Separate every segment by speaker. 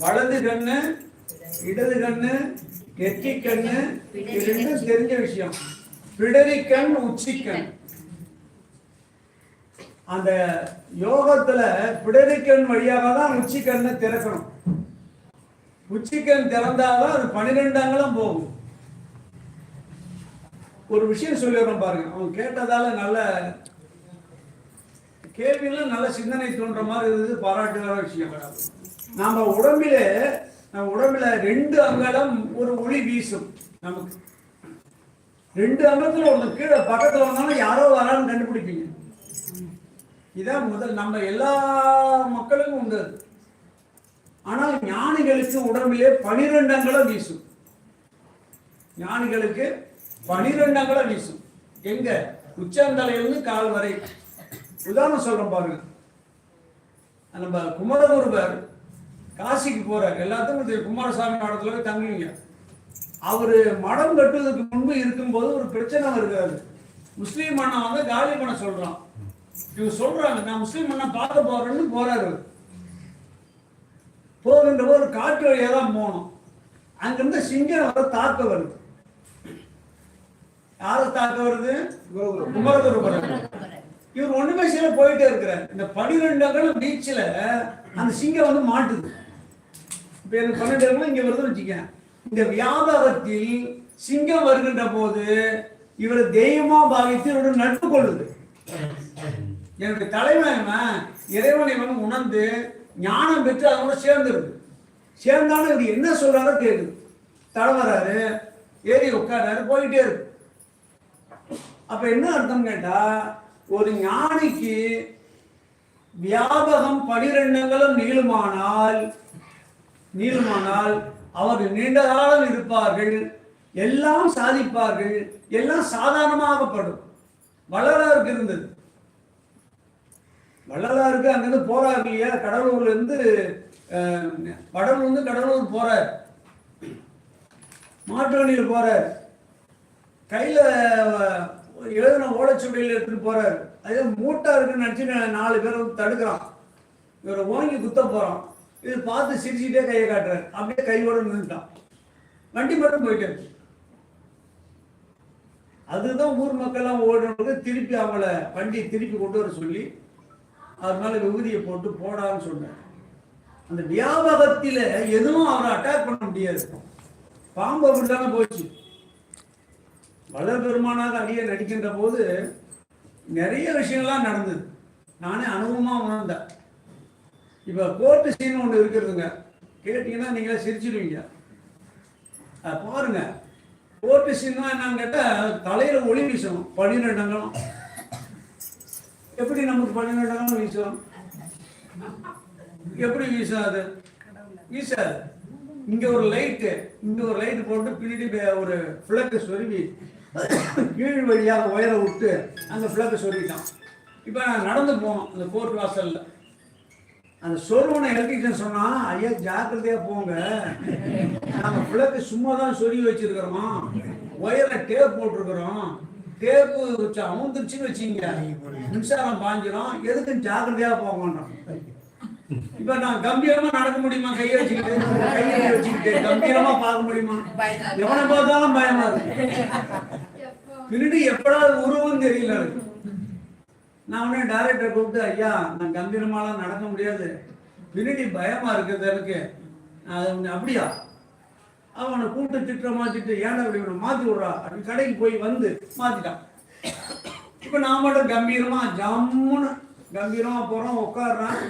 Speaker 1: வலது கண்ணு இடது கண்ணு நெற்றி கண்ணு இது ரெண்டும் தெரிஞ்ச விஷயம். பிடரிக்கண் உச்சிக்கண் அந்த யோகத்துல பிடரிக்கண் வழியாக தான் உச்சிக்கண்ணை திறக்கணும். உச்சிக்கண் திறந்தாதான் அது பன்னிரெண்டு போகும். ஒரு விஷயம் சொல்லிடுறோம் பாருங்க. அவன் கேட்டதால நல்ல கேள்வியெல்லாம் நல்ல சிந்தனை தோன்ற மாதிரி இருந்தது பாராட்டுகிற விஷயம். நாம உடம்புல நம்ம உடம்புல ரெண்டு அங்கலம் ஒரு ஒளி வீசும் நமக்கு. ரெண்டு அங்கத்துல ஒண்ணு கீழே பக்கத்துல வந்தாலும் யாரோ வரான்னு கண்டுபிடிப்பீங்க. இதான் முதல் நம்ம எல்லா மக்களுக்கும் உண்டு ஆனால் ஞானிகளுக்கு உடம்பிலே பனிரெண்டு அங்கலம் வீசும். ஞானிகளுக்கு பனிரெண்டு அங்கலம் வீசும். எங்க? உச்சந்தலையிலிருந்து கால் வரை. உதாரணம் சொல்றேன் பாருங்க. நம்ம குமரகுருவர் காசிக்கு போறாரு. எல்லாத்துக்கும் தெரியும் குமாரசாமி மடத்துல போய் தங்குவீங்க. அவரு மடம் கட்டுவதற்கு முன்பு இருக்கும்போது ஒரு பிரச்சனை வருகிறது. முஸ்லீம் அண்ணா வந்து காலி பண்ண சொல்றான். இவங்க சொல்றாங்க நான் முஸ்லீம் அண்ணா பார்க்க போறேன்னு போறாரு. போகின்ற ஒரு காட்டு வழியாக தான் போனோம். அங்கிருந்து சிங்கம் வர தாக்க வருது. யாரை தாக்க வருது? குமரகுருபரன் இவர் ஒண்ணுமே சில போயிட்டே இருக்கிறார். இந்த பனிரெண்டு அகலம் பீச்சில் அந்த சிங்கம் வந்து மாட்டுது. இப்போ எனக்கு பன்னெண்டு இங்கே இங்க வருதுன்னு வச்சுக்க இந்த வியாபாரத்தில் சிங்கம் வருகின்ற போது இவர் தெய்வமா பாவித்து இவருடன் நட்பு கொள்ளுது. எனக்கு தலைமை இவன், இறைவனை வந்து உணர்ந்து ஞானம் பெற்று அதோட சேர்ந்துருது. சேர்ந்தாலும் இவர் என்ன சொல்றாரோ கேக்குது. தலைவராரு ஏறி உட்காராரு போயிட்டே இருக்கு. அப்ப என்ன அர்த்தம் கேட்டா ஒரு ஞானிக்கு வியாபகம் பனிரெண்டங்களும் நீளுமானால் நீளுமானால் அவர்கள் நீண்ட காலம் இருப்பார்கள் எல்லாம் சாதிப்பார்கள் எல்லாம் சாதாரணமாகப்படும். வள்ளலாருக்கு இருந்தது. வள்ளலாருக்கு அங்கிருந்து போறாரு இல்லையா? கடலூர்ல இருந்து அஹ், வடலூர்ல இருந்து கடலூர் போறார். மாட்டு வண்டியில் போறார். கையில எழுதின ஓலைச்சுவடியில் எடுத்துட்டு போறார். அதே மூட்டா இருக்குன்னு நினச்சி நாலு பேர் வந்து தடுக்கிறான். இவரை ஓங்கி குத்த போறான். இது பார்த்து சிரிச்சுட்டே கையை காட்டுறாரு. அப்படியே கையோட நின்றுட்டான் வண்டி மட்டும் போயிட்டு அதுதான் ஊர் மக்கள்லாம் ஓடுறது திருப்பி அவங்கள வண்டி திருப்பி கொண்டு வர சொல்லி அது மேல விபூதியை போட்டு போடான்னு சொன்னார். அந்த வியாபகத்தில் எதுவும் அவரை அட்டாக் பண்ண முடியாது. பாம்பு அப்படித்தானே போச்சு. வளர் பெருமானாக அடிய நடிக்கின்ற போது நிறைய விஷயங்கள்லாம் நடந்தது. நானே அனுபவமா உணர்ந்தேன். இப்போ கோர்ட்டு சீன் ஒன்று இருக்கிறதுங்க கேட்டிங்கன்னா நீங்களே சிரிச்சிடுவீங்க. பாருங்க. கோர்ட்டு சீன் என்னன்னு கேட்டால் தலையில் ஒளி வீசணும். பன்னிரெண்டு அங்கலம் எப்படி நமக்கு பன்னிரெண்டு அங்கலம் வீசும் எப்படி வீசாது? வீசாது. இங்கே ஒரு லைட்டு இங்கே ஒரு லைட்டு போட்டு பின்னாடி ஒரு ஃபிளக்கு சொருவி கீழ் வழியாக உயர விட்டு அந்த ஃபிளக்கை சொருவிட்டான் இப்போ நான் நடந்து போனோம் அந்த கோர்ட் வாசல்ல. அந்த சொருவனை எலக்ட்ரிஷன் சொன்னா ஐயா ஜாக்கிரதையா போங்க. நாங்க ஃபிளக்கு சும்மா தான் சொல்லி வச்சிருக்கிறோமா. ஒயர்ல டேப் போட்டிருக்கிறோம். டேப்பு வச்சு அமுந்துருச்சுன்னு வச்சுங்க மின்சாரம் பாஞ்சிடும் எதுக்கு ஜாக்கிரதையா போங்கன்றோம் இப்ப நான் கம்பீரமா நடக்க முடியுமா? கையை வச்சுக்கிட்டு கையை வச்சுக்கிட்டு கம்பீரமா பார்க்க முடியுமா? எவனை பார்த்தாலும் பயமா இருக்கு. பின்னாடி எப்படாவது உருவம் தெரியல நான் உடனே டேரக்டரை கூப்பிட்டு ஐயா நான் கம்பீரமாலாம் நடக்க முடியாது. பின்னாடி பயமா இருக்குது எனக்கு. அது அப்படியா? அவனை கூப்பிட்டு திட்டுற மாத்திட்டு ஏன்னா இப்படி இவனை மாத்தி விடுறா? அப்படின்னு கடைக்கு போய் வந்து மாத்திட்டான். இப்போ நான் மட்டும் கம்பீரமா ஜம்முன்னு கம்பீரமா போறோம் உட்காடுறான்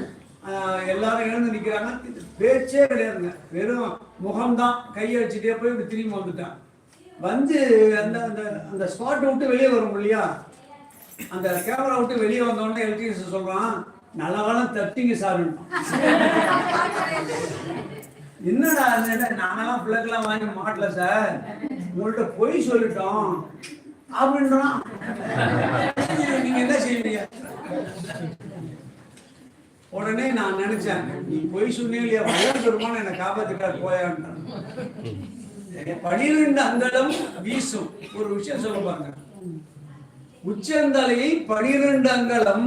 Speaker 1: எல்லாரும் எழுந்து நிக்கிறாங்க. பேச்சே கிடையாதுங்க. வெறும் முகம்தான். கையை வச்சுட்டே போய் இப்படி திரும்பி வந்துட்டான். வந்து அந்த அந்த அந்த ஸ்பாட் விட்டு வெளியே வரும் இல்லையா? அந்த கேமரா விட்டு வெளியே வந்தோடனே எலக்ட்ரிஷியன் சொல்றான் நல்ல காலம் தட்டிங்க சார். என்னடா நானெல்லாம் என்ன பிள்ளைக்கெல்லாம் வாங்கி மாட்டல சார். உங்கள்கிட்ட பொய் சொல்லிட்டோம் அப்படின்றான். நீங்க என்ன செய்வீங்க? உடனே நான் நினைச்சேன் நீ பொய் சொன்னீங்க வயல் பெருமான் என்னை காப்பாத்திட்டார் போயான்னு பனிரெண்டு அங்கலம் வீசும். ஒரு விஷயம் சொல்ல பாருங்க. உச்சந்தலையை பனிரெண்டு அங்கலம்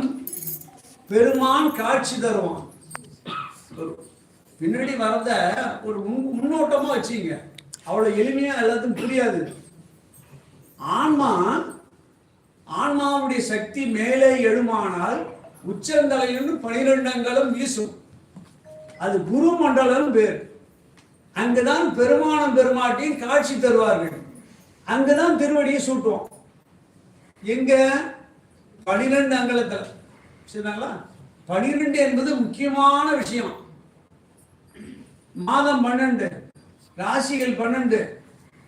Speaker 1: பெருமான் காட்சி தருவான். பின்னாடி வரத ஒரு முன்னோட்டமா வச்சுங்க. அவ்வளவு எளிமையா எல்லாத்துக்கும் புரியாது. ஆன்மா ஆன்மாவுடைய சக்தி மேலே எழுமானால் உச்சந்தலையிலிருந்து பனிரெண்டங்களும் வீசும். அது குரு மண்டலம் பேர். அங்குதான் பெருமானம் பெருமாட்டியும் காட்சி தருவார்கள். அங்குதான் திருவடியை சூட்டுவோம் எங்க? பனிரெண்டு அங்கலத்தில். சரிங்களா பனிரெண்டு என்பது முக்கியமான விஷயம். மாதம் பன்னெண்டு ராசிகள் பன்னெண்டு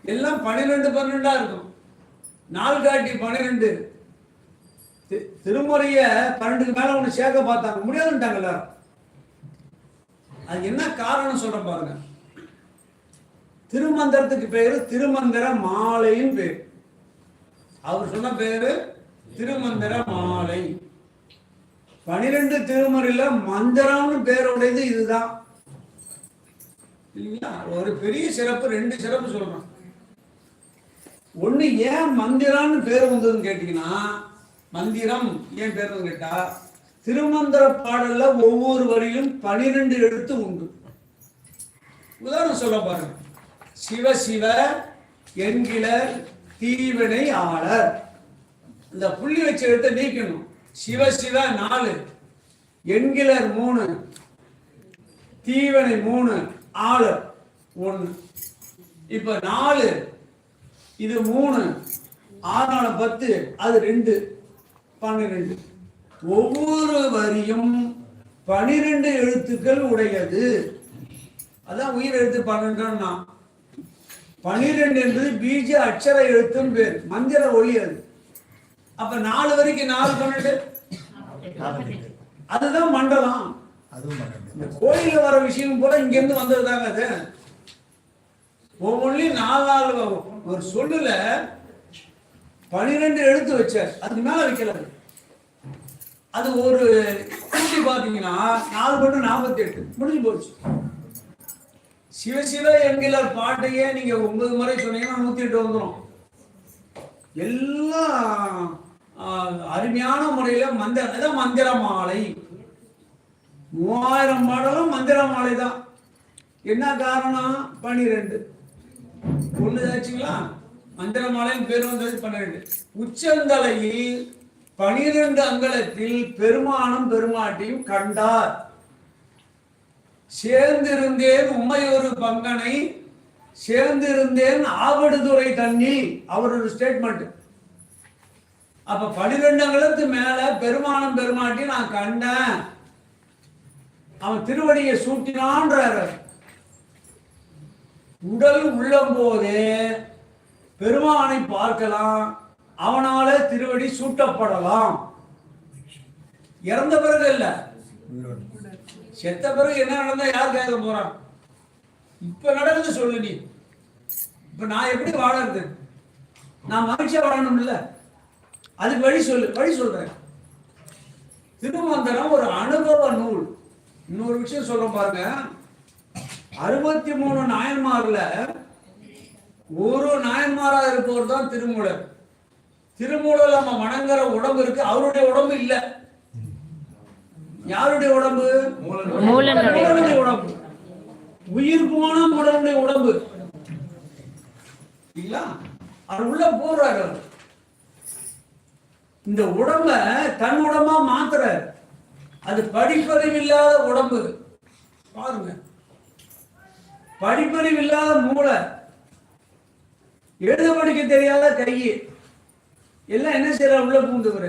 Speaker 1: எல்லாம் பன்னிரெண்டு பன்னெண்டா இருக்கும். நாள் காட்டி பன்னிரெண்டு தி- திருமுறைய பன்னெண்டுக்கு மேல ஒண்ணு சேர்க்க பார்த்தாங்க. முடியாதுட்டாங்கல்ல அது என்ன காரணம் சொல்ற பாருங்க. திருமந்திரத்துக்கு பேரு திருமந்திர மாலைன்னு பேர். அவர் சொன்ன பேரு திருமந்திர மாலை. பனிரெண்டு திருமுறையில மந்திரம்னு பேருடையது இதுதான். இல்லைங்களா ஒரு பெரிய சிறப்பு ரெண்டு சிறப்பு சொல்றேன். ஒண்ணு ஏன் மந்திரம்னு பேர் வந்ததுன்னு கேட்டீங்கன்னா மந்திரம் ஏன் பேர் வந்து கேட்டா திருமந்திர பாடல்ல ஒவ்வொரு வரியிலும் பனிரெண்டு எழுத்து உண்டு. உதாரணம் சொல்ல பாருங்க. சிவ சிவ என்கிற தீவினை ஆளர். இந்த புள்ளி வச்ச எடுத்து நீக்கணும். சிவ சிவ நாலு. எண்கிலர் மூணு. தீவனை மூணு. ஆளர் ஒன்று இப்ப நாலு. இது மூணு. ஆறு பத்து. அது ரெண்டு. பன்னிரெண்டு. ஒவ்வொரு வரியும் பனிரெண்டு எழுத்துக்கள் உடையது. அதான் உயிர் எழுத்து பன்னெண்டுன்னா. பனிரெண்டு என்பது பீஜ அக்ஷர எழுத்துன்னு பேர். மந்திர ஒளி அது. அப்ப நாலு வரைக்கும் நாலு பன்னெண்டு அதுதான் மண்டலம். இந்த கோயில்ல வர விஷயம் கூட இங்க இருந்து வந்ததுதாங்க அது. ஒவ்வொன்றிலையும் நாலு நாலு. ஒரு சொல்லுல பனிரெண்டு எழுத்து வச்சார். அதுக்கு மேல வைக்கல அது. ஒரு கூட்டி பாத்தீங்கன்னா நாலு பண்ணு நாற்பத்தி எட்டு முடிஞ்சு போச்சு. சிவசிவ என்கிற பாட்டையே நீங்க ஒன்பது முறை சொன்னீங்கன்னா நூத்தி எட்டு வந்துடும் எல்லாம் அருமையான முறையில மந்திர அதான் மந்திர மாலை மூவாயிரம் பாடலும் மந்திர மாலை தான். என்ன காரணம் பனிரெண்டு ஒண்ணு ஆச்சுங்களா? மந்திர மாலைன்னு பேர் வந்தது பன்னிரெண்டு. உச்சந்தலையில் பனிரெண்டு அங்கலத்தில் பெருமானும் பெருமாட்டியும் கண்டார். சேர்ந்திருந்தேன் உம்மையொரு பங்கனை சேர்ந்திருந்தேன் ஆவடுதுறை தண்ணி. அவரோட ஸ்டேட்மெண்ட் அப்ப பனிரெண்டங்களுக்கு மேல பெருமானம் பெருமாட்டி நான் கண்டேன். அவன் திருவடியை சூட்டினான்றார். உடல் உள்ளம் போதே பெருமானை பார்க்கலாம் அவனால திருவடி சூட்டப்படலாம். இறந்த பிறகு இல்லை. செத்த பிறகு என்ன நடந்தா யார் கேட்க போறான்? இப்ப நடக்குது சொல்லு நீ. இப்ப நான் எப்படி வாழறது? நான் மகிழ்ச்சியா வாழணும்ல? அதுக்கு வழி சொல்லு வழி சொல்றேன். திருமந்திரம் ஒரு அனுபவ நூல். இன்னொரு விஷயம் சொல்ல பாருங்க. அறுபத்தி மூணு நாயன்மார்ல ஒரு நாயன்மாரா இருப்பவர் தான் திருமூலர். திருமூலர் நம்ம வணங்குற உடம்பு இருக்கு. அவருடைய உடம்பு இல்லை. யாருடைய உடம்பு?
Speaker 2: மூலனுடைய
Speaker 1: உடம்பு. உயிர் போன மூலனுடைய உடம்பு. இல்லைங்களா? அவர் உள்ள போறாரு. இந்த உடம்ப தன் உடம்பா மாத்துறாரு. அது படிப்பறிவு இல்லாத உடம்பு. பாருங்க. படிப்பறிவு இல்லாத மூளை. எழுத படிக்க தெரியாத கை எல்லாம் என்ன செய்யற உள்ள பூந்துக்கிற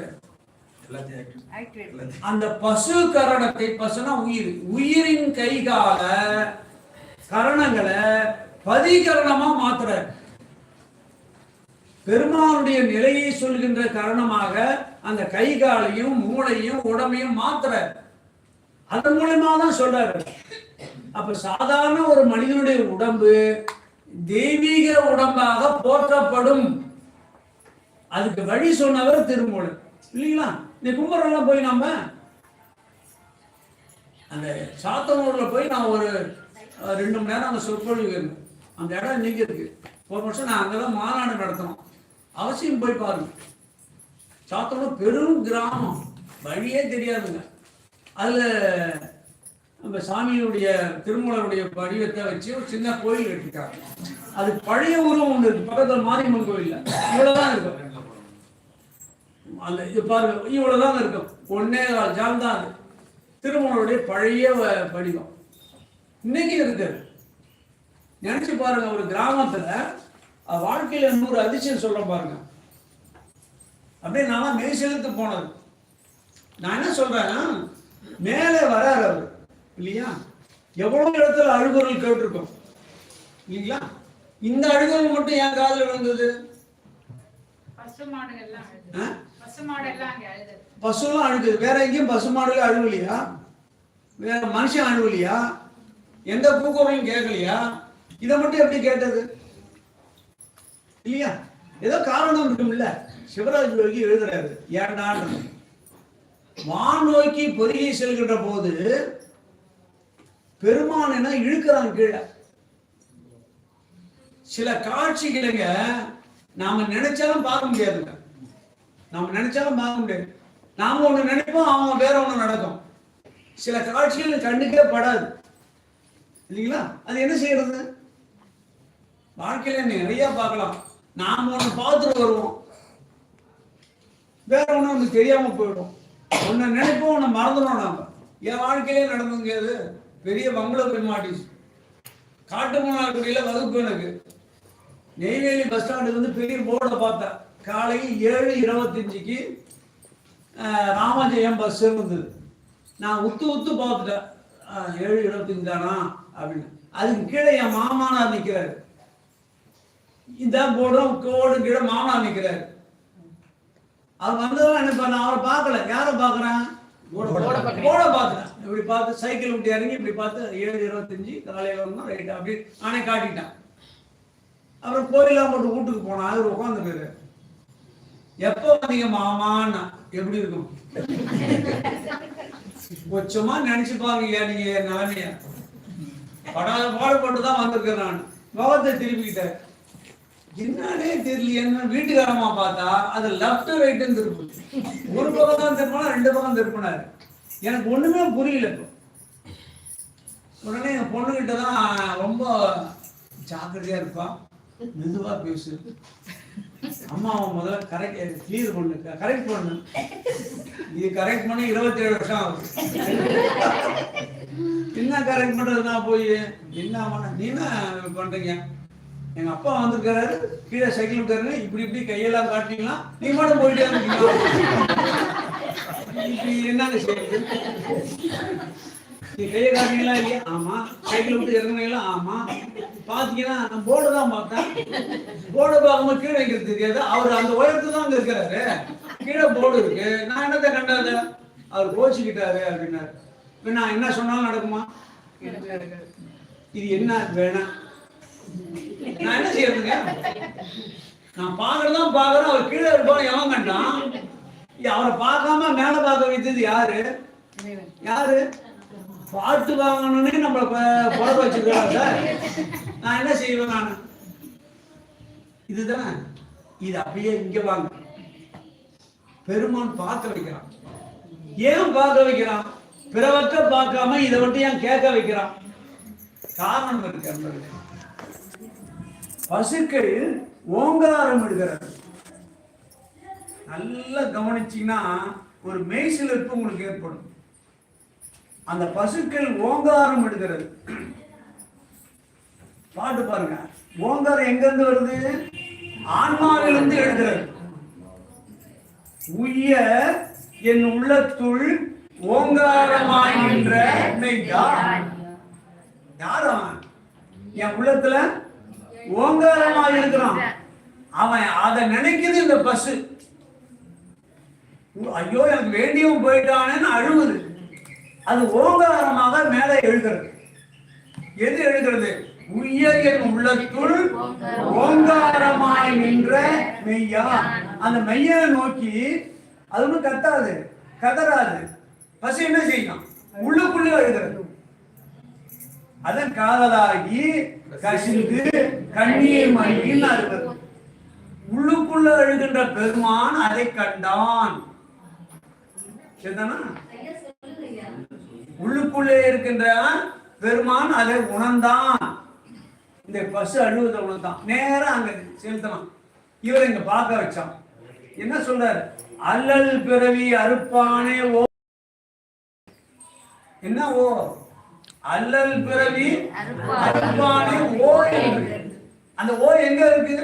Speaker 1: அந்த பசு கரணத்தை பசுனா உயிர். உயிரின் கை கால கரணங்களை பதிகரணமா மாத்துறார் பெருமானுடைய நிலையை சொல்கின்ற காரணமாக அந்த கை காலையும் மூளையும் உடம்பையும் மாத்துற. அதன் மூலமா தான் சொல்றாரு. அப்ப சாதாரண ஒரு மனிதனுடைய உடம்பு தெய்வீக உடம்பாக போற்றப்படும். அதுக்கு வழி சொன்னவர் திருமூலர் இல்லைங்களா? இந்த கும்பரெல்லாம் போய் நாம? அந்த சாத்தனூர்ல போய் நான் ஒரு ரெண்டு மணி நேரம் அங்கே சொற்பொழிவு இருந்தேன் அந்த இடம் இன்னைக்கு இருக்கு. ஒரு வருஷம் நான் அங்கே தான் மாநாடு நடத்தணும். அவசியம் போய் பாருங்க. சாத்தனூர் பெரும் கிராமம். வழியே தெரியாதுங்க. அதில் நம்ம சாமியுடைய திருமலருடைய வடிவத்தை வச்சு ஒரு சின்ன கோயில் கட்டிட்டாங்க. அது பழைய ஊரும் ஒன்று இருக்கு. பக்கத்துல மாரியம்மன் கோயில்ல. இவ்வளவுதான் இருக்கும் அந்த இது பாருங்க இவ்வளவுதான் இருக்கும். ஒன்னே கால் ஜால் தான் அது. திருமலருடைய பழைய வடிவம் இன்னைக்கு இருக்கு நினைச்சு பாருங்க ஒரு கிராமத்துல வாழ்க்கையில நூறு அதிசயம் சொல்ல பாருங்க. அப்படியே நான் மெய் செலுத்து போனது. நான் என்ன சொல்றேன் மேலே வராரு அவர். இல்லையா? எவ்வளவு இடத்துல அழுகுறல் கேட்டிருக்கோம். இல்லைங்களா? இந்த அழுகுறல் மட்டும் என் காதுல விழுந்தது? பசுலாம் அழுகுது. வேற எங்கேயும் பசு மாடுல அழுகலையா? வேற மனுஷன் அழுகலையா? எந்த பூக்குரலும் கேட்கலையா? இதை மட்டும் எப்படி கேட்டது? இல்லையா? ஏதோ காரணம் இருக்கும்ல. சிவராஜ் யோகி எழுதுறாரு. ஏண்டான்றது வான் நோக்கி பொருகி செல்கின்ற போது பெருமான் என்ன இழுக்கிறான் கீழே. சில காட்சிகளுங்க நாம நினைச்சாலும் பார்க்க முடியாதுங்க. நாம நினைச்சாலும் பார்க்க முடியாது. நாம ஒண்ணு நினைப்போம் அவன் வேற ஒண்ணு நடக்கும். சில காட்சிகள் கண்ணுக்கே படாது. இல்லைங்களா? அது என்ன செய்யறது? வாழ்க்கையில நிறைய பார்க்கலாம். நாம ஒண்ணு பார்த்துட்டு வருவோம். வேற ஒண்ணு வந்து தெரியாம போயிடும். ஒன்ன நினைப்போம் ஒண்ணு மறந்துடும் நாம. என் வாழ்க்கையிலே நடந்துங்க அது பெரிய பங்களா போய் மாட்டிச்சு காட்டு மன்னார்குடியில வகுப்பு எனக்கு. நெய்வேலி பஸ் ஸ்டாண்டுக்கு வந்து பெரிய போர்டை பார்த்தேன். காலையில் ஏழு இருபத்தஞ்சுக்கு ராமஜெயம் பஸ் இருந்தது. நான் உத்து உத்து பார்த்துட்டேன். ஏழு இருபத்தஞ்சு தானா? அப்படின்னு. அதுக்கு கீழே என் மாமனார் நிற்கிறாரு இந்த போர்டும் கோடு கீழே மாமனார் நிற்கிறாரு அவர் வந்ததும் என்ன பண்ண அவரை பார்க்கல. யாரை பார்க்குறேன்? போட பார்த்துட்டேன் இப்படி பார்த்து சைக்கிள் விட்டு இறங்கி இப்படி பார்த்து ஏழு இருபத்தஞ்சு காலையில் வரணும் ரைட் அப்படி நானே காட்டிட்டேன் அப்புறம் கோயிலா போட்டு வீட்டுக்கு போனா அவர் உட்காந்துருக்காரு எப்போ வந்தீங்க மாமான்னா எப்படி இருக்கும்? கொச்சமா நினைச்சு பாருங்க நீங்க என் நிலைமைய. படாத பாடுபட்டு தான் வந்திருக்கேன் நான். முகத்தை திருப்பிக்கிட்டேன். என்னன்னே தெரியலையேன்னு வீட்டுக்காரமா பார்த்தா அது லெஃப்ட் ரைட்டுன்னு திருப்பு ஒரு பக்கம் தான் திருப்பினா ரெண்டு பக்கம் திருப்பினாரு. எனக்கு ஒண்ணுமே புரியல இப்போ. உடனே என் பொண்ணுகிட்ட தான் ரொம்ப ஜாக்கிரதையா இருப்பான் மெதுவா பேசு. அம்மாவை அவன் முதல்ல கரெக்ட் கிளியர் பண்ணு. கரெக்ட் பண்ணு. இது கரெக்ட் பண்ணி இருபத்தி ஏழு வருஷம் ஆகுது. என்ன கரெக்ட் பண்றதுனா போய் என்ன பண்ண நீ என்ன பண்றீங்க? எங்க அப்பா வந்திருக்காரு கீழே சைக்கிள் விட்டாரு இப்படி இப்படி கையெல்லாம் காட்டிங்களா நீ மட்டும் போயிட்டே இருக்கீங்களா என்னங்க செய்யுது நீ கையை காட்டுறீங்களா இல்லையா? ஆமா. சைக்கிள் விட்டு இறங்குறீங்களா ஆமா. பாத்தீங்கன்னா நான் போர்டு தான் பார்த்தேன். போர்டு பார்க்கும்போது கீழே வைக்கிறது தெரியாது. அவர் அந்த உயரத்துல தான் அங்க இருக்கிறாரு. கீழே போர்டு இருக்கு. நான் என்னத்த கண்டாது? அவர் கோச்சிக்கிட்டாரு அப்படின்னாரு. நான் என்ன சொன்னாலும் நடக்குமா? இது என்ன வேணாம் நான் என்ன செய்யறதுங்க? நான் பாக்குறதான் பாக்குறேன் அவர் கீழே இருப்பான் எவன் கண்டான்? அவரை பார்க்காம மேல பார்க்க வைத்தது யாரு? யாரு? பார்த்து வாங்கணும்னே நம்மள ப- புறக்க சார் நான் என்ன செய்வேன் நான்? இதுதான்? இது அப்படியே இங்க வாங்க. பெருமான் பார்க்க வைக்கிறான். ஏன் பார்க்க வைக்கிறான்? பிறவற்ற பார்க்காம இதை மட்டும் ஏன் கேட்க வைக்கிறான்? காரணம் இருக்கு பசுக்கள் ஓங்காரம் எடுக்கிறது நல்லா கவனிச்சீங்கன்னா ஒரு மெய்சிலிருப்பு உங்களுக்கு ஏற்படும். அந்த பசுக்கள் ஓங்காரம் விடுகிறது பாட்டு பாருங்க. ஓங்காரம் எங்கிருந்து வருது? ஆன்மாவிலிருந்து எழுகிறது உய்ய என் உள்ளத்துள் ஓங்காரமாய் நின்ற யார்? அவன்? என் உள்ளத்துல ஓங்காரமாய் இருக்கிறான். அவன் அதை நினைக்குது இந்த பசு. ஐயோ எனக்கு வேண்டியவன் போயிட்டானேன்னு அழுகுது அது ஓங்காரமாக மேலே எழுகிறது. எது எழுகிறது? உயர் உள்ளத்துள் ஓங்காரமாய் நின்ற மெய்யா. அந்த மெய்யை நோக்கி அது ஒன்றும் கத்தாது கதறாது. பசி என்ன செய்யணும் உள்ளுக்குள்ளே எழுகிறது. அதன் காதலாகி கசிந்து கண்ணீர் மணியில் அழுகிறது உள்ளுக்குள்ள எழுகின்ற பெருமான் அதை கண்டான். சரிதானா உள்ளுக்குள்ளே இருக்கின்ற பெருமான் அதை உணர்ந்தான். இந்த பசு அழுவதை உணர்ந்தான். நேரா அங்க செலுத்தலாம். இவர் இங்க பார்க்க வச்சான். என்ன சொல்றாரு? அல்லல் பிறவி அறுப்பானே ஓ. என்ன ஓ? அல்லல் பிறவி அறுப்பானே ஓ அந்த ஓ எங்க இருக்கு?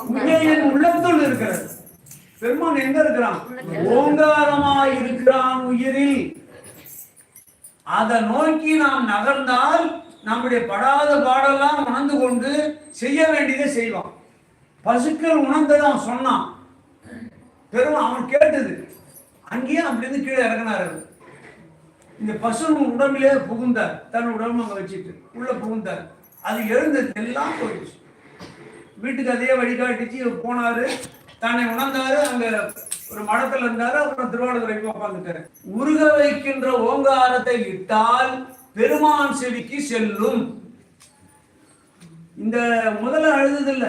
Speaker 1: உண்மையின் உள்ளத்துள் இருக்கிறது. பெருமான் எங்க இருக்கிறான்? ஓங்காரமாய் இருக்கிறான் உயிரில். அதை நோக்கி நாம் நகர்ந்தால் நம்முடைய படாத பாடெல்லாம் உணர்ந்து கொண்டு செய்ய வேண்டியதை செய்வான். பசுக்கள் உணர்ந்ததான் அவன் சொன்னான். பெரும் அவன் கேட்டது. அங்கேயே அப்படின்னு கீழே இறங்கினார் இந்த பசு உடம்பிலே புகுந்தார். தன் உடம்பு அங்கே வச்சுட்டு உள்ள புகுந்தார். அது எழுந்தது எல்லாம் போயிடுச்சு. வீட்டுக்கு அதே வழிகாட்டிச்சு போனாரு. தானே உணர்ந்தாரு அங்க ஒரு மடத்துல இருந்தாரு அப்புறம் திருவாரூரைக்கு உட்காந்துட்டாரு உருக வைக்கின்ற ஓங்காரத்தை இட்டால் பெருமான் செவிக்கு செல்லும். இந்த முதல்ல அழுதது இல்ல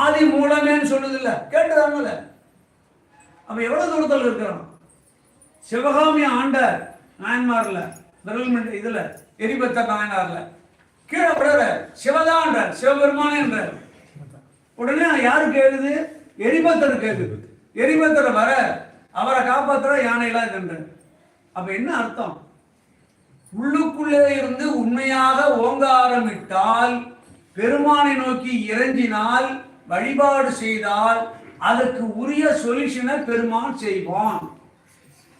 Speaker 1: ஆதி மூலமேன்னு சொல்லுது இல்ல. கேட்டுதாங்கல்ல அப்ப எவ்வளவு தூரத்தில் இருக்கிறோம் சிவகாமி ஆண்டார் நாயன்மார்ல விரல் இதுல எரிபத்த நாயனார்ல. கீழே விடுற சிவதான்றார் சிவபெருமானே என்றார். உடனே யாரு கேளுது எரிபத்தர் கேளுது எரிபத்தர் வர அவரை காப்பாத்துற யானையெல்லாம் இதுன்றார் அப்ப என்ன அர்த்தம்? உள்ளுக்குள்ளே இருந்து உண்மையாக ஓங்காரமிட்டால் பெருமானை நோக்கி இறங்கினால் வழிபாடு செய்தால் அதுக்கு உரிய சொல்யூஷனை பெருமான் செய்வான்.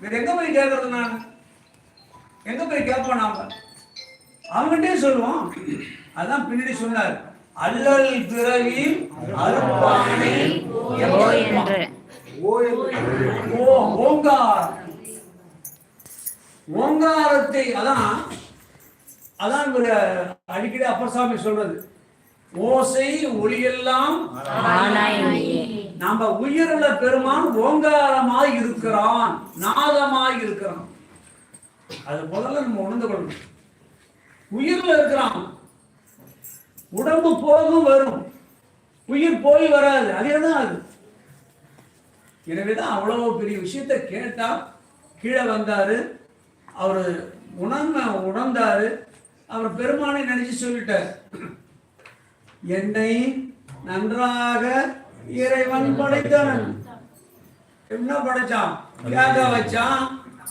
Speaker 1: வேற எங்க போய் கேட்கறது நான்? எங்க போய் கேட்போம் நாம? அவன்கிட்டே சொல்லுவோம் அதான் பின்னாடி சொன்னார். அல்லல் பிறவி அருப்பானை ஓங்கார். ஓங்காரத்தை அதான் அதான் அடிக்கடி அப்பர் சாமி சொல்றது. ஓசை ஒளியெல்லாம்
Speaker 3: ஆனாய் நீயே
Speaker 1: நாம உயிருள்ள பெருமான் ஓங்காரமாய் இருக்கிறான் நாதமாய் இருக்கிறான். அது முதல்ல நம்ம உணர்ந்து கொள்ளணும். உயிர்ல இருக்கிறான். உடம்பு போகும் வரும். உயிர் போய் வராது. அதே தான் அது. எனவேதான் அவ்வளவு பெரிய விஷயத்தை கேட்டா கீழே வந்தாரு. அவரு உணர்ந்த உணர்ந்தாரு. அவர் பெருமானை நினைச்சு சொல்லிட்டார். என்னை நன்றாக இறைவன் படைத்தான் என்ன படைச்சான்? கேட்க வச்சான்.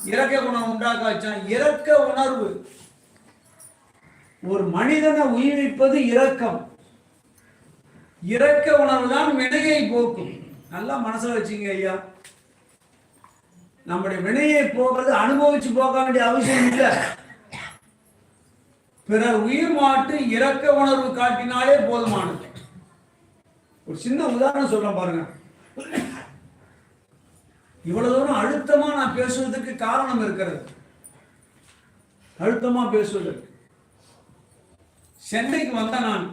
Speaker 1: இறக்க குணம் உண்டாக்க வச்சான். இறக்க உணர்வு. ஒரு மனிதனை உயிரிப்பது இரக்கம். இரக்க உணர்வு தான் வினையை போக்கும். நல்லா மனசுல வச்சுங்க ஐயா. நம்முடைய வினையை போகிறது அனுபவிச்சு போக வேண்டிய அவசியம் இல்லை. பிறர் உயிர் மாட்டு இரக்க உணர்வு காட்டினாலே போதுமானது. ஒரு சின்ன உதாரணம் சொல்றேன் பாருங்க. இவ்வளவு தூரம் அழுத்தமா நான் பேசுவதற்கு காரணம் இருக்கிறது. அழுத்தமா பேசுவதற்கு. சென்னைக்கு வந்தேன் நான்.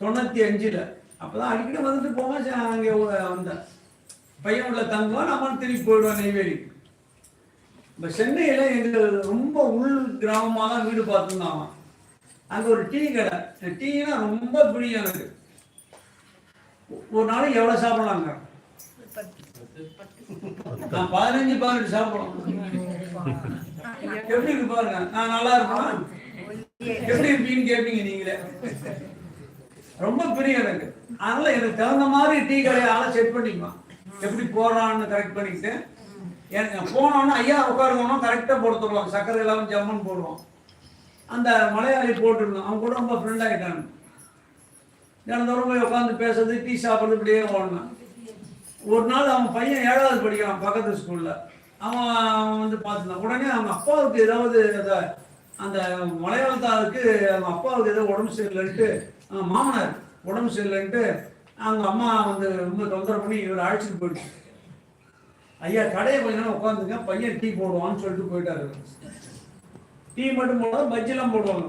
Speaker 1: தொண்ணூத்தி அஞ்சுல. அப்பதான் அடிக்கடி வந்துட்டு போவேன் அங்கே வந்தேன் பையன் உள்ள தங்குவான் நம்ம திருப்பி போயிடுவேன் நெய்வேலி. இப்போ சென்னையில எங்கள் ரொம்ப உள் கிராமமாக தான் வீடு பார்த்துருந்தாங்க அங்க ஒரு டீ கடை. டீனா ரொம்ப பிடிக்கும் எனக்கு. ஒரு நாளைக்கு எவ்வளவு சாப்பிடலாங்க நான் பதினஞ்சு பதினெட்டு சாப்பிடலாம் எப்படி இருக்கு பாருங்க. நான் நல்லா இருப்பேன் எப்படி இருப்பீங்கன்னு கேட்பீங்க நீங்களே? ரொம்ப பிரியம் எனக்கு. அதனால எனக்கு தகுந்த மாதிரி டீ கடையை ஆளை செட் பண்ணிக்குமா எப்படி போறான்னு கரெக்ட் பண்ணிக்கிட்டு எனக்கு போனோன்னா ஐயா உட்காருவோம்னா கரெக்டாக போட்டு தருவாங்க. சர்க்கரை இல்லாமல் ஜம்மன் போடுவோம். அந்த மலையாளி போட்டுருந்தோம். அவன் கூட ரொம்ப ஃப்ரெண்ட் ஆகிட்டாங்க தினந்தோறும் போய் உட்காந்து பேசுறது டீ சாப்பிட்றது இப்படியே ஓடணும் ஒரு நாள் அவன் பையன் ஏழாவது படிக்கிறான் பக்கத்து ஸ்கூல்ல அவன் அவன் வந்து பார்த்துருந்தான் உடனே அவங்க அப்பாவுக்கு ஏதாவது அந்த மலையாளத்தாருக்கு அவங்க அப்பாவுக்கு ஏதோ உடம்பு சரியில்லைன்ட்டு மாமனார் உடம்பு சரியில்லைன்ட்டு அவங்க அம்மா வந்து ரொம்ப தொந்தரவு பண்ணி இவர் அழைச்சிட்டு போயிடுச்சு. ஐயா கடையை கொஞ்ச நேரம் உட்காந்துங்க பையன் டீ போடுவான்னு சொல்லிட்டு போயிட்டாரு டீ மட்டும் போடாத பஜ்ஜிலாம் போடுவாங்க.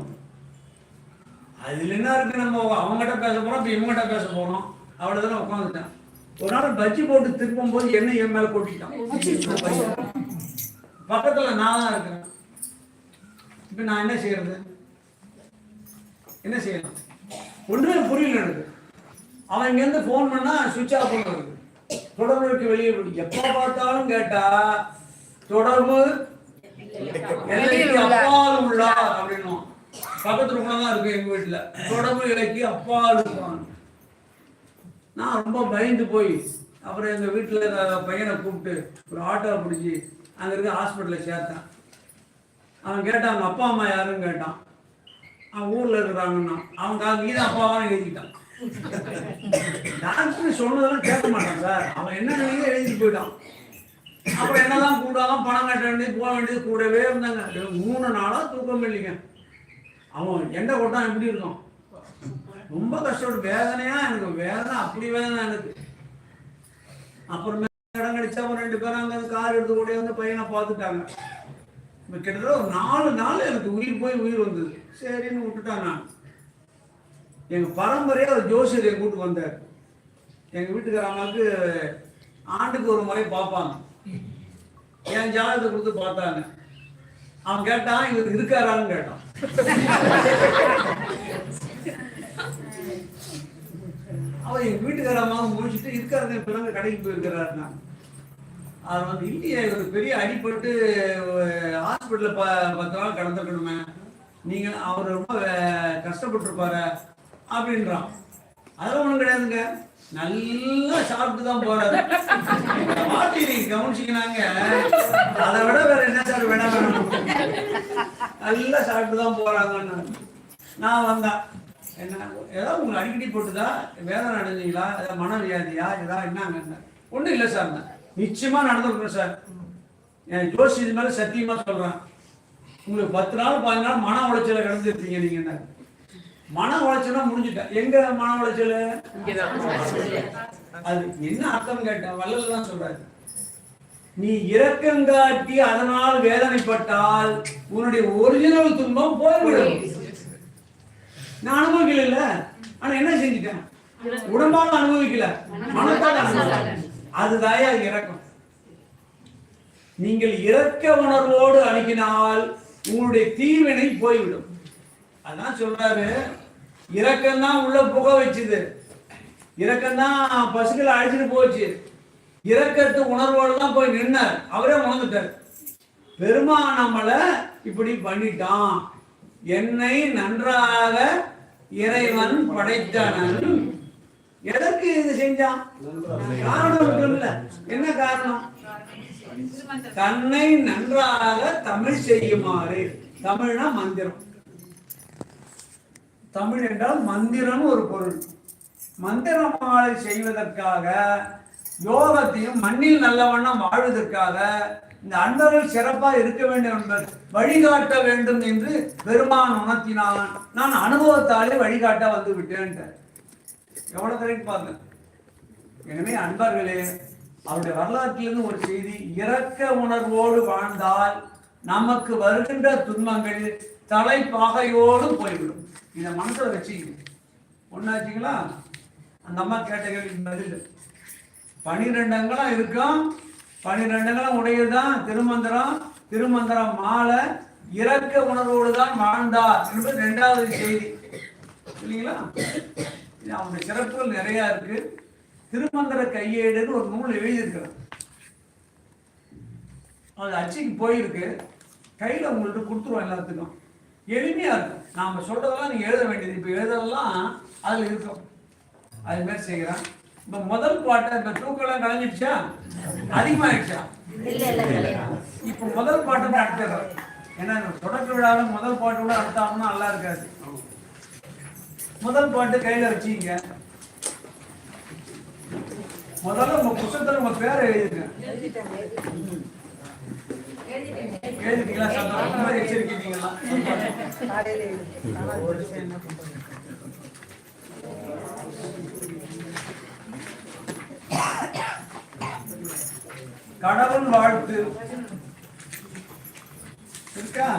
Speaker 1: அதுல என்ன இருக்கு நம்ம அவங்ககிட்ட பேச போறோம் இப்ப இவங்ககிட்ட பேச போறோம். அவ்வளவுதானே உட்காந்துட்டேன். ஒரு நாள் பஜ்ஜி போட்டு திருப்பும் போது என்ன என் மேல கொட்டிட்டான். பையன். பக்கத்துல நான் தான் இருக்கிறேன் இப்போ நான் என்ன செய்யறது? என்ன செய்யலாம் ஒன்றுமே புரியல எனக்கு. அவன் இங்க இருந்து போன் பண்ணா சுவிட்ச் ஆஃப் பண்ணுறது தொடர்புக்கு வெளியே போய் எப்போ பார்த்தாலும் கேட்டா தொடர்பு எல்லைக்கு அப்பால் உள்ளார் அப்படின்னும் பக்கத்து ரூம்ல தான் இருக்கு எங்க வீட்டுல. தொடர்பு இலைக்கு அப்பால் இருப்பான் நான் ரொம்ப பயந்து போய் அப்புறம் எங்க வீட்டுல பையனை கூப்பிட்டு ஒரு ஆட்டோ பிடிச்சி அங்க இருக்க ஹாஸ்பிட்டலில் சேர்த்தேன். அவன் கேட்டான் அவங்க அப்பா அம்மா யாருன்னு கேட்டான். அவன் ஊர்ல இருக்கிறாங்கன்னா அவங்க நீதான் அப்பாவான்னு எழுதிட்டான் டாக்டர் சொன்னதெல்லாம் கேட்க மாட்டான் சார். அவன் என்ன நினைக்க எழுதிட்டு போயிட்டான். அப்புறம் என்னதான் கூடாதான் பணம் கட்ட வேண்டியது போக வேண்டியது கூடவே இருந்தாங்க. மூணு நாளா தூக்கம் இல்லைங்க. அவன் எண்டை கொட்டான் எப்படி இருக்கும் ரொம்ப கஷ்டப்பட்டு வேதனையா எனக்கு வேதனை அப்படி வேதனை எனக்கு. அப்புறமே இடம் கிடைச்சா ரெண்டு பேரும் அங்க கார் எடுத்து கூட வந்து பையனை பார்த்துட்டாங்க. இப்ப கிட்டத்தட்ட ஒரு நாலு நாள் எனக்கு உயிர் போய் உயிர் வந்தது. சரின்னு விட்டுட்டான் நான். எங்கள் பரம்பரையாக ஒரு என் கூட்டு வந்தார். எங்கள் வீட்டுக்கார அம்மாவுக்கு ஆண்டுக்கு ஒரு முறை பார்ப்பாங்க. என் ஜாதகத்தை கொடுத்து பார்த்தாங்க. அவன் கேட்டான் இவர் இருக்காரான்னு கேட்டான். அவன் எங்கள் வீட்டுக்கார முடிச்சுட்டு இருக்காருங்க பிறகு கடைக்கு போயிருக்கிறாரு. நான் அவர் வந்து இல்லையே ஒரு பெரிய அடிபட்டு ஹாஸ்பிட்டலில் ப பத்து நாள் கடந்திருக்கணுமே. நீங்க அவர் ரொம்ப கஷ்டப்பட்டுருப்பாரு கஷ்டப்பட்டிருப்பாரு அப்படின்றான். அதெல்லாம் ஒண்ணும் கிடையாதுங்க. நல்லா சாப்பிட்டு தான் போறாரு. பாட்டி நீங்க கவனிச்சீங்கன்னாங்க அதை விட வேற என்ன சார் வேணா வேணும்? நல்லா சாப்பிட்டு தான் போறாங்கன்னு. நான் வந்தேன். என்ன ஏதாவது உங்களுக்கு அடிக்கடி போட்டுதா? வேதனை அடைஞ்சீங்களா? ஏதாவது மன வியாதியா? ஏதாவது என்னங்க ஒன்றும் இல்லை சார் நிச்சயமா நடந்திருக்கணும் சார். என் ஜோசி இது மேல சத்தியமா சொல்றேன். உங்களுக்கு பத்து நாள் பதினஞ்சு நாள் மன உளைச்சல கிடந்துருப்பீங்க நீங்க என்ன? மன உளைச்சலா முடிஞ்சுட்டேன் எங்க மன உளைச்சல்? அது என்ன அர்த்தம் கேட்டேன் வள்ளல் தான் சொல்றாரு. நீ இரக்கங்காட்டி அதனால் வேதனைப்பட்டால் உன்னுடைய ஒரிஜினல் துன்பம் போய்விடும். நான் அனுபவிக்கல இல்ல. ஆனா என்ன செஞ்சுட்டேன்? உடம்பால அனுபவிக்கல. மனத்தால் அனுபவிக்கல. அதுதாயா இறக்கம் நீங்கள் இறக்க உணர்வோடு அணுகினால் உங்களுடைய தீவினை போய்விடும். அதான் சொல்றாரு இறக்கம் தான் உள்ள புக வச்சுது. இறக்கம் தான் பசுக்களை அழைச்சிட்டு போச்சு. இறக்கத்து உணர்வோடு தான் போய் நின்னார். அவரே உணர்ந்துட்டார் பெருமான் நம்மளை இப்படி பண்ணிட்டான். என்னை நன்றாக இறைவன் படைத்தனன். எதற்கு இது செஞ்சான் காரணம் இருக்குல்ல என்ன காரணம்? தன்னை நன்றாக தமிழ் செய்யுமாறு. தமிழ்னா மந்திரம். தமிழ் என்றால் மந்திரம் ஒரு பொருள். மந்திரமாலை செய்வதற்காக யோகத்தையும் மண்ணில் நல்லவண்ணம் வாழ்வதற்காக இந்த அன்பர்கள் சிறப்பா இருக்க வேண்டும் என்பது வழிகாட்ட வேண்டும் என்று பெருமான் உணர்த்தினான். நான் அனுபவத்தாலே வழிகாட்ட வந்து விட்டேன் எவ்வளவு கரெக்ட் பார்த்தேன் எனவே அன்பர்களே அவருடைய வரலாற்றிலிருந்து ஒரு செய்தி இரக்க உணர்வோடு வாழ்ந்தால் நமக்கு வருகின்ற துன்பங்கள் தலைப்பாகையோடு போய்விடும். இதை மனசுல வச்சுக்கணும் ஒன்னாச்சுங்களா அந்த அம்மா கேட்ட கேள்வி பதில் பனிரெண்டு இருக்கும் பனிரெண்டு உடையதுதான் திருமந்திரம் திருமந்திரம் மாலை இரக்க உணர்வோடு தான் வாழ்ந்தார் என்பது ரெண்டாவது செய்தி. இல்லைங்களா? அவனுடைய சிறப்புகள் நிறைய இருக்கு. திருமந்திர கையேடுன்னு ஒரு நூல் எழுதியிருக்கிறார் அது அச்சுக்கு போயிருக்கு. கையில் உங்கள்ட்ட கொடுத்துருவோம் எல்லாத்துக்கும். எளிமையா இருக்கும். நாம சொல்றதெல்லாம் நீங்க எழுத வேண்டியது. இப்போ எழுதலாம் அதுல இருக்கும். அது மாதிரி செய்கிறேன் இப்போ முதல் பாட்டை இப்போ தூக்கெல்லாம் கலைஞ்சிடுச்சா? அதிகமாயிடுச்சா? இப்போ முதல் பாட்டை நடத்துறேன் ஏன்னா தொடக்க விழாவில் முதல் பாட்டு கூட அடுத்தாங்கன்னா நல்லா இருக்காது. முதல் பாட்டு கையில வச்சீங்க முதல்ல உங்க புத்தகத்துல உங்க பேரை எழுதிருங்க எழுதிட்டீங்களா? சந்தோஷம். ரொம்ப கடவுள் வாழ்த்து. இருக்கா?